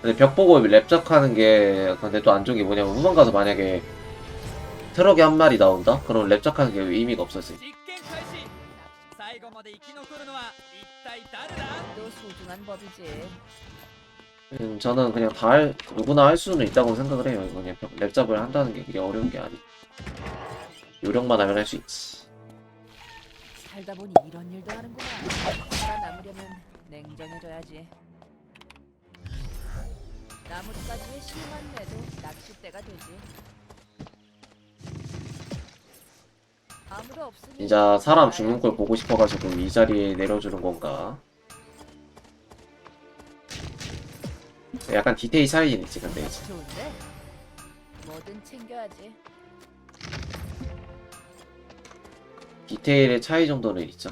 근데 벽 보고 랩작하는 게 근데 또 안 좋은 게 뭐냐면 후반 가서 만약에 트럭이 한 마리 나온다? 그럼 랩작하는 게 의미가 없어지 음, 저는 그냥 다 할 누구나 할 수는 있다고 생각을 해요 그냥 랩잡을 한다는 게 그게 어려운 게 아니. 요령만 하면 할 수 있지. 살다 보니 이런 일도 하는구나. 살아남으려면 냉정해져야지. 나뭇가지에 실만 내도 낚싯대가 되지. 아무도 없으니 진짜 사람 죽는 걸 보고 싶어가지고 이 자리에 내려주는 건가? 약간 디테일 차이는 있지, 근데 이제. 좋은데? 뭐든 챙겨야지. 디테일의 차이 정도는 있죠.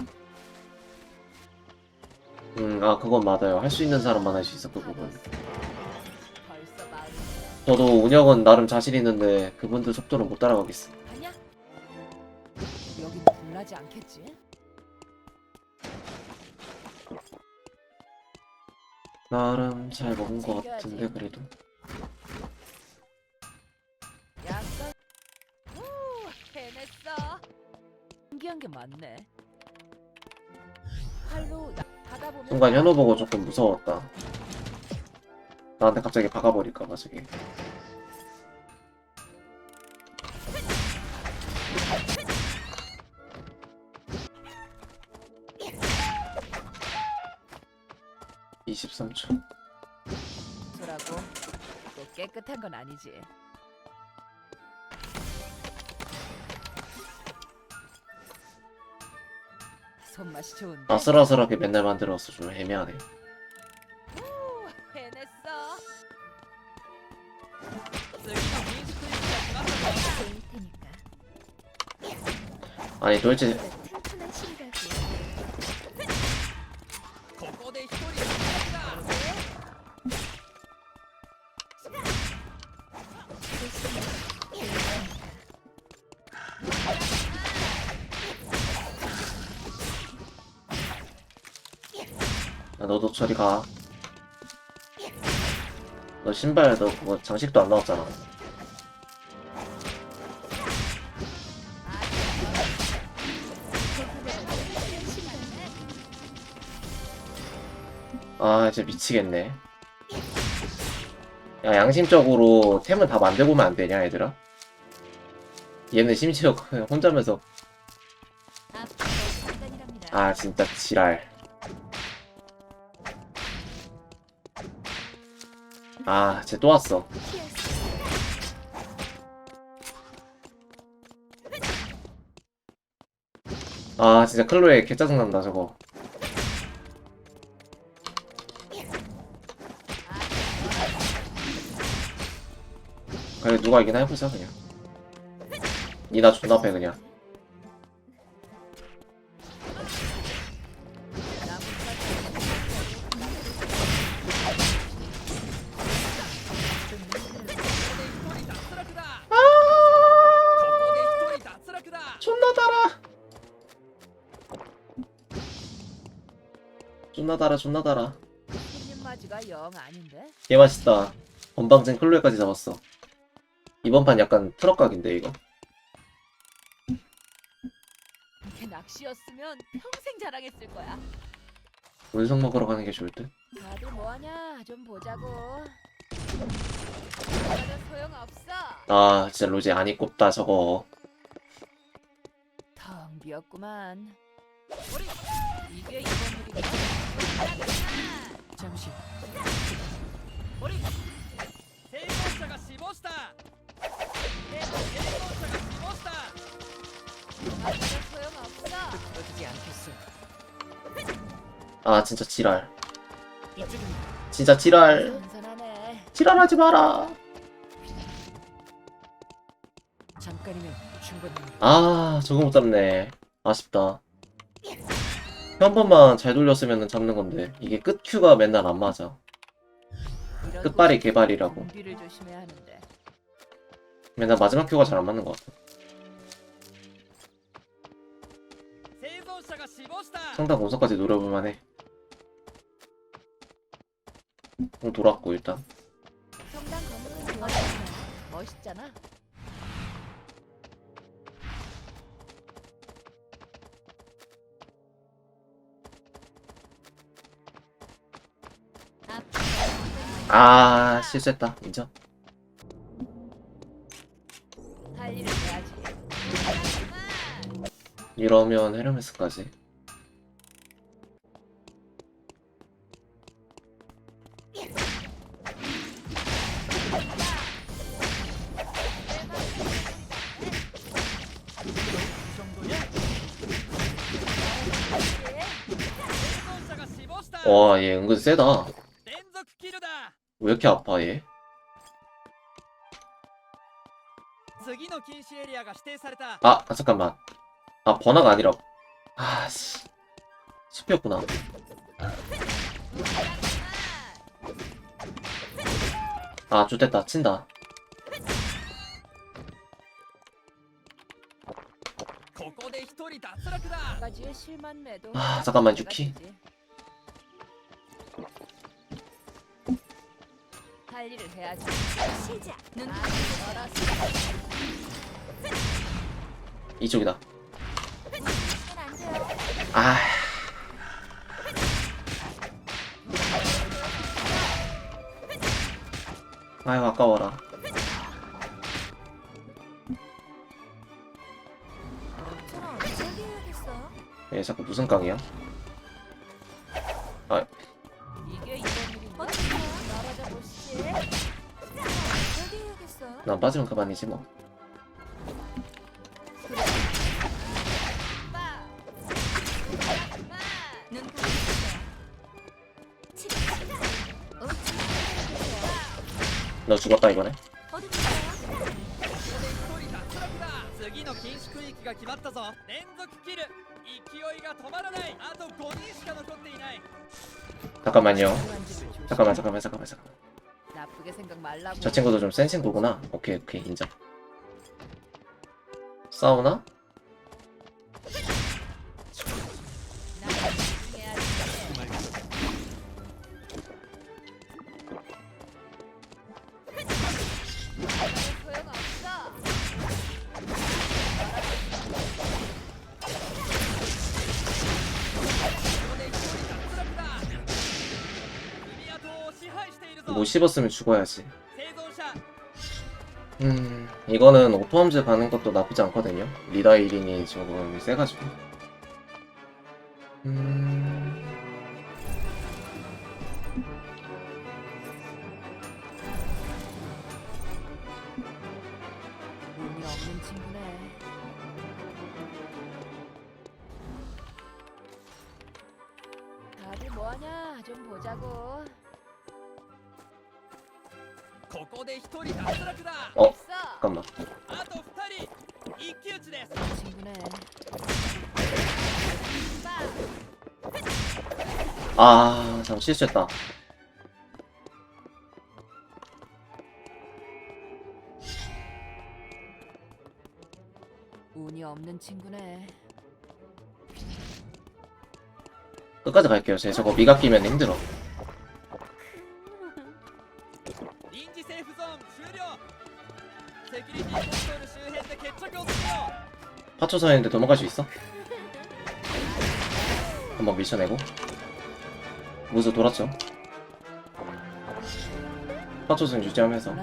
음, 아, 그건 맞아요. 할 수 있는 사람만 할 수 있어, 그 부분. 마음이 저도 운영은 나름 자신 있는데 그분들 속도는 못 따라가겠어. 하냐? 여긴 불나지 않겠지? 나름 잘 먹은 것 같은데, 그래도. 약간 오 해냈어. 신기한 게 많네. 팔로 나- 하다 보면 순간 현우 보고 조금 무서웠다. 나한테 갑자기 박아버릴까봐, 저게. 23초. 소라고 또 깨끗한 건 아니지. 손맛이 좋은데. 아슬아슬하게 맨날 만들어서 좀 애매하네. 아, 아니 도대체 아, 너도 저리 가. 너 신발 너뭐 장식도 안 나왔잖아. 아 진짜 미치겠네. 야 양심적으로 템을 다 만들고면 안 되냐 얘들아? 얘는 심지어 혼자면서. 아 진짜 지랄. 아, 쟤 또 왔어. 아, 진짜 클로에 개 짜증난다, 저거. 그래, 누가 이기나 해보자, 그냥. 니나 존나 패, 그냥. 존나 달아, 존나 달아. 영 아닌데. 개 맛있다. 건방진 클로에까지 잡았어. 이번 판 약간 트럭 각인데, 이거. 이게 낚시였으면 평생 자랑했을 거야. 운석 먹으러 가는 게 좋을 듯. 다들 뭐하냐? 좀 보자고. 나는 소용 없어. 아, 진짜 로제 안이 꼽다, 저거. 텅 비었구만. 이게 이번 잠시. 머리. 대공사가 씹었다. 대공사가 씹었다. 아무나 아 진짜 지랄. 진짜 지랄. 지랄하지 마라. 잠깐이면 충분합니다. 아 저거 못 잡네. 아쉽다. 한 번만 잘 돌렸으면 잡는 건데 이게 끝 큐가 맨날 안 맞아. 끝발이 개발이라고. 맨날 마지막 큐가 잘 안 맞는 것 같아. 상당 공사까지 노려볼만 해. 돌았고 일단. 멋있잖아. 아 실수했다. 인정. 이러면 헤르메스까지. 와얘 은근 세다. 왜 이렇게 아파 얘? 次の禁止エリアが指定された 아, 아 잠깐만 아 번화가 아니라 아씨 숲이었구나 아 좋됐다 친다 ここで一人脱落だ 까지의 실만 매도. 아, 잠깐만, 낙칠 때가 유키. 할 일을 해야지. 시작. 눈 아. 이쪽이다. 아 아유 아까워라? 얘 자꾸 무슨 깡이야? 난 빠지면 그만이지 뭐. 너 죽었다 이번에. 잠깐만요. 잠깐만 잠깐만 잠깐만 잠깐만. 나쁘게 생각 말라고. 저 친구도 좀 센 친구구나 오케이 오케이 인정 싸우나? 나 못 씹었으면 죽어야지. 음 이거는 오토함즈 가는 것도 나쁘지 않거든요. 리다이린이 조금 세가지고. 음... 다들 뭐하냐? 좀 보자고. ここで一人脱落だ 어? 있어. 잠깐만 あと二人一騎打ちです 친구네. 아 잠깐 실수했다 운이 없는 친구네. 끝까지 갈게요 제 저거 미각 끼면 힘들어 파초사인데 도망갈 수 있어? 한번 밀쳐내고. 무수 돌았죠? 파초선 유지하면서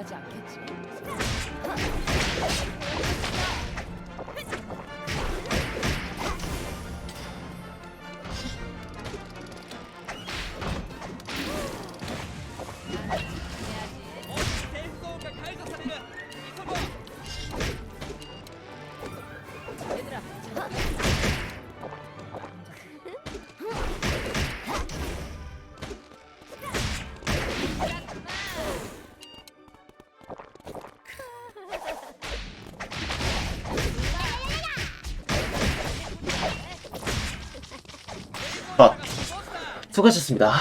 수고하셨습니다